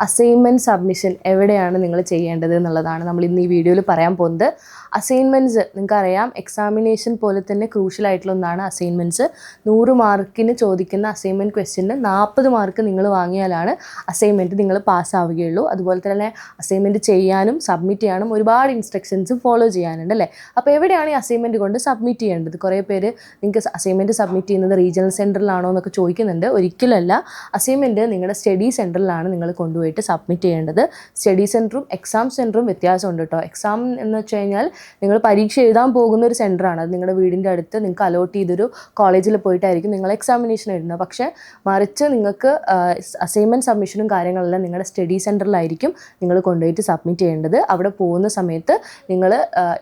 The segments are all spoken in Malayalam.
അസൈൻമെന്റ് സബ്മിഷൻ എവിടെയാണ് നിങ്ങൾ ചെയ്യേണ്ടത് എന്നുള്ളതാണ് നമ്മൾ ഇന്ന് ഈ വീഡിയോയിൽ പറയാൻ പോകുന്നത്. അസൈൻമെന്റ്സ് നിങ്ങൾക്കറിയാം എക്സാമിനേഷൻ പോലെ തന്നെ ക്രൂഷ്യൽ ആയിട്ടുള്ള ഒന്നാണ് അസൈൻമെന്റ്സ് നൂറ് മാർക്കിന് ചോദിക്കുന്ന അസൈൻമെന്റ് ക്വസ്റ്റ്യന് നാൽപ്പത് മാർക്ക് നിങ്ങൾ വാങ്ങിയാലാണ് അസൈൻമെന്റ് നിങ്ങൾ പാസ്സാവുകയുള്ളൂ അതുപോലെ തന്നെ അസൈൻമെന്റ് ചെയ്യാനും സബ്മിറ്റ് ചെയ്യാനും ഒരുപാട് ഇൻസ്ട്രക്ഷൻസ് ഫോളോ ചെയ്യാനുണ്ട് അല്ലേ? അപ്പോൾ എവിടെയാണ് ഈ അസൈൻമെന്റ് കൊണ്ട് സബ്മിറ്റ് ചെയ്യേണ്ടത്? കുറേ പേര് നിങ്ങൾക്ക് അസൈൻമെന്റ് സബ്മിറ്റ് ചെയ്യുന്നത് റീജിയണൽ സെന്ററിലാണോ എന്നൊക്കെ ചോദിക്കുന്നുണ്ട്. ഒരിക്കലല്ല അസൈൻമെന്റ് നിങ്ങളുടെ സ്റ്റഡി സെന്ററിലാണ് നിങ്ങൾ കൊണ്ടുപോയിട്ട് സബ്മിറ്റ് ചെയ്യേണ്ടത്. സ്റ്റഡി സെന്ററും എക്സാം സെന്ററും വ്യത്യാസമുണ്ട് കേട്ടോ. എക്സാം എന്ന് വെച്ച് കഴിഞ്ഞാൽ നിങ്ങൾ പരീക്ഷ എഴുതാൻ പോകുന്ന ഒരു സെന്ററാണ് അത് നിങ്ങളുടെ വീടിന്റെ അടുത്ത് നിങ്ങൾക്ക് അലോട്ട് ചെയ്തൊരു കോളേജിൽ പോയിട്ടായിരിക്കും നിങ്ങൾ എക്സാമിനേഷൻ എഴുതുന്നത്. പക്ഷേ മറിച്ച് നിങ്ങൾക്ക് അസൈൻമെന്റ് സബ്മിഷനും കാര്യങ്ങളെല്ലാം നിങ്ങളുടെ സ്റ്റഡി സെന്ററിലായിരിക്കും നിങ്ങൾ കൊണ്ടുപോയിട്ട് സബ്മിറ്റ് ചെയ്യേണ്ടത്. അവിടെ പോകുന്ന സമയത്ത് നിങ്ങൾ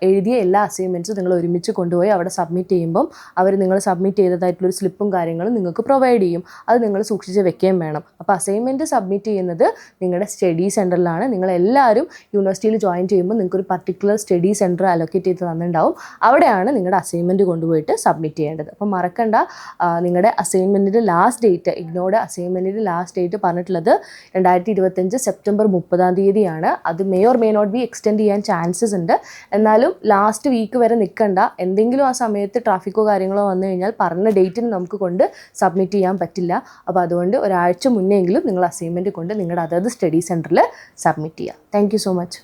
എഴുതിയ എല്ലാ അസൈൻമെന്റ്സും നിങ്ങൾ ഒരുമിച്ച് കൊണ്ടുപോയി അവിടെ സബ്മിറ്റ് ചെയ്യുമ്പം അവർ നിങ്ങൾ സബ്മിറ്റ് ചെയ്തതായിട്ടുള്ളൊരു സ്ലിപ്പും കാര്യങ്ങളും നിങ്ങൾക്ക് പ്രൊവൈഡ് ചെയ്യും. അത് നിങ്ങൾ സൂക്ഷിച്ച് വെക്കുകയും വേണം. അപ്പോൾ അസൈൻമെന്റ് സബ്മിറ്റ് ചെയ്യുന്നത് നിങ്ങളുടെ സ്റ്റഡി സെന്ററിലാണ്. നിങ്ങളെല്ലാവരും യൂണിവേഴ്സിറ്റിയിൽ ജോയിൻ ചെയ്യുമ്പോൾ നിങ്ങൾക്ക് ഒരു പർട്ടിക്കുലർ സ്റ്റഡി സെന്റർ അലോക്കേറ്റ് ചെയ്ത് തന്നിട്ടുണ്ടാവും. അവിടെയാണ് നിങ്ങളുടെ അസൈൻമെന്റ് കൊണ്ടുപോയിട്ട് സബ്മിറ്റ് ചെയ്യേണ്ടത്. അപ്പോൾ മറക്കണ്ട നിങ്ങളുടെ അസൈൻമെന്റിന്റെ ലാസ്റ്റ് ഡേറ്റ് ഇഗ്നോയുടെ അസൈൻമെന്റിന്റെ ലാസ്റ്റ് ഡേറ്റ് പറഞ്ഞിട്ടുള്ളത് രണ്ടായിരത്തി ഇരുപത്തഞ്ച് സെപ്റ്റംബർ മുപ്പതാം തീയതിയാണ്. അത് may or may not be extend ചെയ്യാൻ ചാൻസസ് ഉണ്ട്. എന്നാലും ലാസ്റ്റ് വീക്ക് വരെ നിൽക്കണ്ട. എന്തെങ്കിലും ആ സമയത്ത് ട്രാഫിക്കോ കാര്യങ്ങളോ വന്നു കഴിഞ്ഞാൽ പറഞ്ഞ ഡേറ്റിന് നമുക്ക് കൊണ്ട് സബ്മിറ്റ് ചെയ്യാൻ പറ്റില്ല. അപ്പോൾ അതുകൊണ്ട് ഒരാഴ്ച മുന്നെങ്കിലും നിങ്ങൾ അസൈൻമെന്റ് കൊണ്ട് നിങ്ങളുടെ അതത് സ്റ്റഡി സെന്ററിൽ സബ്മിറ്റ് ചെയ്യുക താങ്ക് സോ മച്ച്